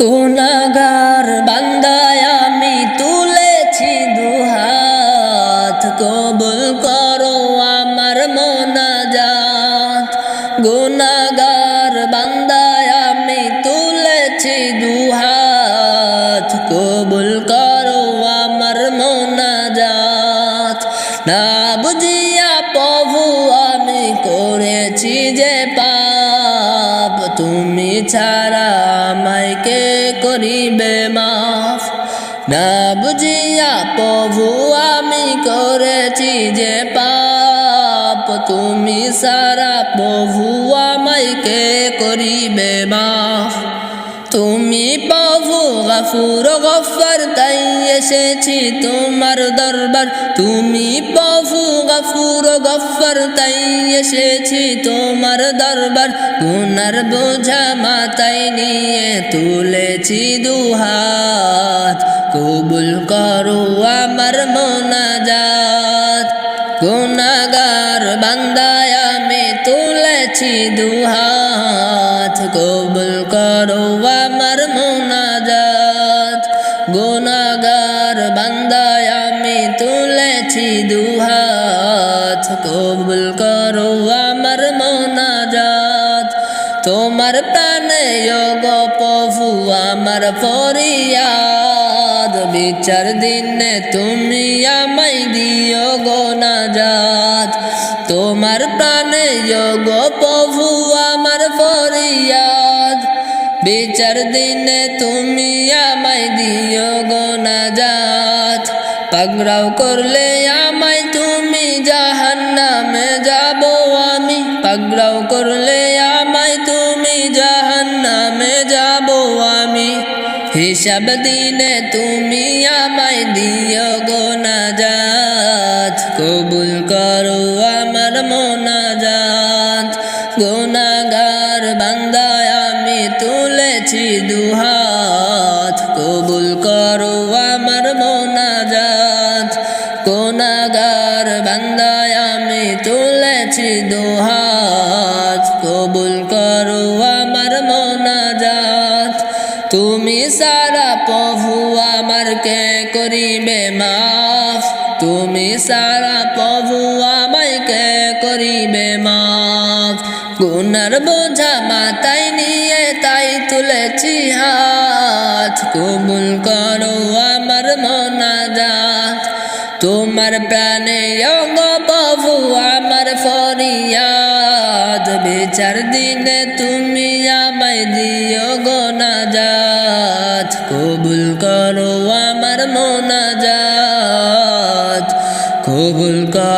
গুনাগার বান্দায় আমি তুলেছি দুহাত। কবুল করো আমার মোনাজাত। গুনাগার বান্দায় আমি তুলেছি দুহাত। কবুল করো আমার মোনাজাত। না বুঝিয়া প্রভু, আমি করেছি যে পাপ। তুমি ছাড়া করিবে মাফ। না বুঝিয়া প্রভু আমি করেছি যে পাপ। তুমি সারা প্রভু আমায় কে করিবে মাফ? তুমি প্রভু গফুর গফর, তাই এসেছি তোমার দরবার। তুমি প্রভু গফুর গফর, তাই এসেছি তোমার দরবার। গুনার বোঝা মাথায় নিয়ে তুলেছি দুহাত। কবুল করো আমার মোনাজাত। গুনাগার বান্দায় আমি তুলেছি দুহাত। কবুল করো তুলেছি দুহাত কবুল করো আমার মোনাজাত। তোমার প্রাণে গো প্রভু আমার ফরিয়াদ। বিচার দিনে তুমি আমায় দিও গো নাজাত। তোমার প্রাণে গো প্রভু আমার ফরিয়াদ। বিচার দিনে তুমি আমায় দিও গো নাজাত। পাগড়াও করলে আমায় তুমি জাহান্নামে যাব আমি। পাগড়াও করলে আমায় তুমি জাহান্নামে যাব আমি। হিসাব দিনে তুমি আমায় দিও গো নাজাত। কবুল করো আমার মোনাজাত। গুনাগার বান্দায় আমি তুলেছি দুহাত গুনাগার বান্দায় আমি তুলেছি দুহাত। কবুল করো আমার মোনাজাত। তুমি সারা প্রভু আমার কে করিবে মাফ? তুমি সারা প্রভু আমায় কে করিবে মাফ? গুনার বোঝা মাথায় নিয়ে তাই তুলেছি হাত। কবুল করো আমার মোনাজাত। তোমার প্রাণে প্রভু আমার ফরিয়াদ। বিচার দিনে তুমি আমায় দিও গো নাজাত। কবুল করো আমার মোনাজাত। কবুল করো